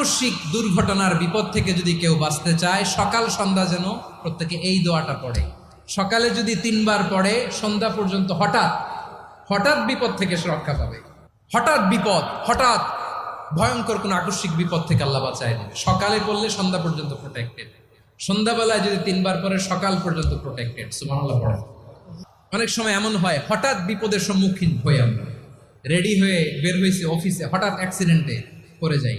আকস্মিক দুর্ঘটনার বিপদ থেকে যদি কেউ বাঁচতে চায়, সকাল সন্ধ্যা যেন প্রত্যেকে এই দোয়াটা পড়ে। সকালে যদি তিনবার পড়ে, সন্ধ্যা পর্যন্ত হঠাৎ হঠাৎ বিপদ থেকে সে রক্ষা পাবে। হঠাৎ বিপদ, হঠাৎ ভয়ঙ্কর কোনো আকস্মিক বিপদ থেকে আল্লাহ বাঁচায় দেবে সকালে পড়লে সন্ধ্যা পর্যন্ত প্রোটেক্টেড সন্ধ্যাবেলায় যদি তিনবার পরে সকাল পর্যন্ত প্রোটেক্টেড সুমানাল্লাহ পড়ে। অনেক সময় এমন হয়, হঠাৎ বিপদের সম্মুখীন হই আমরা। রেডি হয়ে বের হয়েছি অফিসে হঠাৎ অ্যাক্সিডেন্টে পড়ে যাই।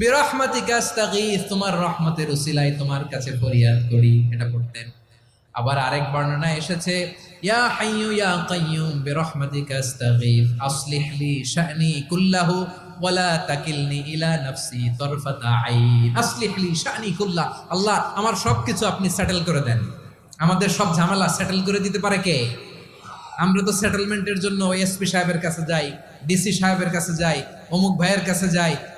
বিরহমাতিকা আস্তাগীথ তোমার রহমতের উসিলায় তোমার কাছে ফরিয়াদ করি, এটা পড়তেন আবার আরেক বর্ণনা এসেছে, ইয়া হাইয়ু ইয়া কাইয়ুম, বিরহমাতিকা আস্তাগীথ আসলিহ শা'নি কুল্লাহু, ওয়ালা তাকিলনি ইলা নাফসি তরফাতা আইন। আসলিহ লি শা'নি কুল্লাহ, আল্লাহ, আমার সবকিছু আপনি সেটেল করে দেন। আমাদের সব ঝামেলা সেটেল করে দিতে পারে কে? আমরা তো সেটেলমেন্টের জন্য এসপি সাহেবের কাছে যাই, ডিসি সাহেবের কাছে যাই, অমুক ভাইয়ের কাছে যাই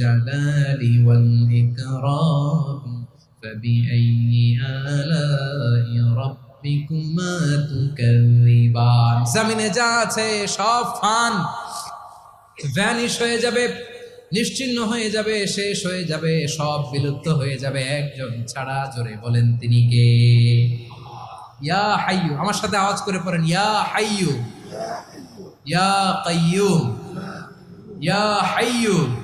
জালালি ওয়াল ইকরাম ফাবিআইয়ি আলাই রাব্বিকুমা তুকাযিবান জমিনে যা আছে সব ফান। ভ্যানিশ হয়ে যাবে নিশ্চিহ্ন হয়ে যাবে, শেষ হয়ে যাবে, সব বিলুপ্ত হয়ে যাবে। একজন ছাড়া জোরে বলেন তিনি কে? ইয়া হাইয়ু, আমার সাথে আওয়াজ করে পড়েন। ইয়া হাইয়ু, ইয়া কাইয়ুম, ইয়া হাইয়ু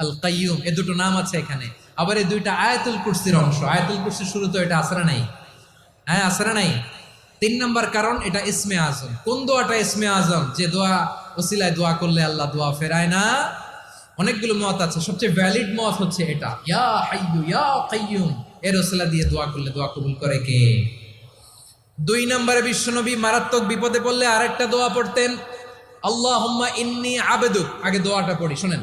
আল কাইয়ুম এ দুটো নাম আছে এখানে। আবার এই দুইটা আয়াতুল কুরসির অংশ। আয়াতুল কুরসির শুরু তো এটা আসরা নাই। হ্যাঁ আসরা নাই। তিন নম্বর কারণ, এটা ইসমে আজম। কোন দোয়াটা ইসমে আজম? যে দোয়া, ওসিলায় দোয়া করলে আল্লাহ দোয়া ফেরায় না। অনেকগুলো মত আছে। সবচেয়ে ভ্যালিড মত হচ্ছে এটা। ইয়া হাইয়ু, ইয়া কাইয়ুম। এর ওসিলা দিয়ে দোয়া করলে দোয়া কবুল করে কে? দুই নম্বরে বিশ্বনবী মারাত্মক বিপদে পড়লে আরেকটা দোয়া পড়তেন, আল্লাহুম্মা ইন্নি আবেদুক। আগে দোয়াটা পড়ি, শোনেন।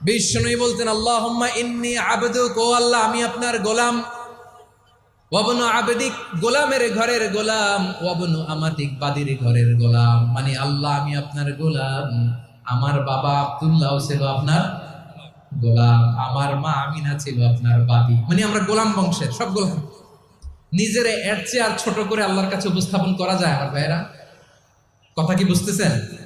পড়েন বিষ্ণু বলতেন, আল্লাহুম্মা ইন্নি আবদুক, ও আল্লাহ, আমি আপনার গোলাম। ওয়াবনু আবেদিক গোলামের ঘরের গোলাম, ওয়াবনু আমাতিক বাদির ঘরের গোলাম। মানে আল্লাহ, আমি আপনার গোলাম। আমার বাবা আব্দুল্লাহ ছিল আপনার গোলাম। আমার মা আমিনা ছিল আপনার বাদি। মানে আমরা গোলাম বংশের, সব গোলাম। নিজের এর চেয়ে আর ছোট করে আল্লাহর কাছে উপস্থাপন করা যায় আমার ভাইয়েরা? কথা কি বুঝতেছেন?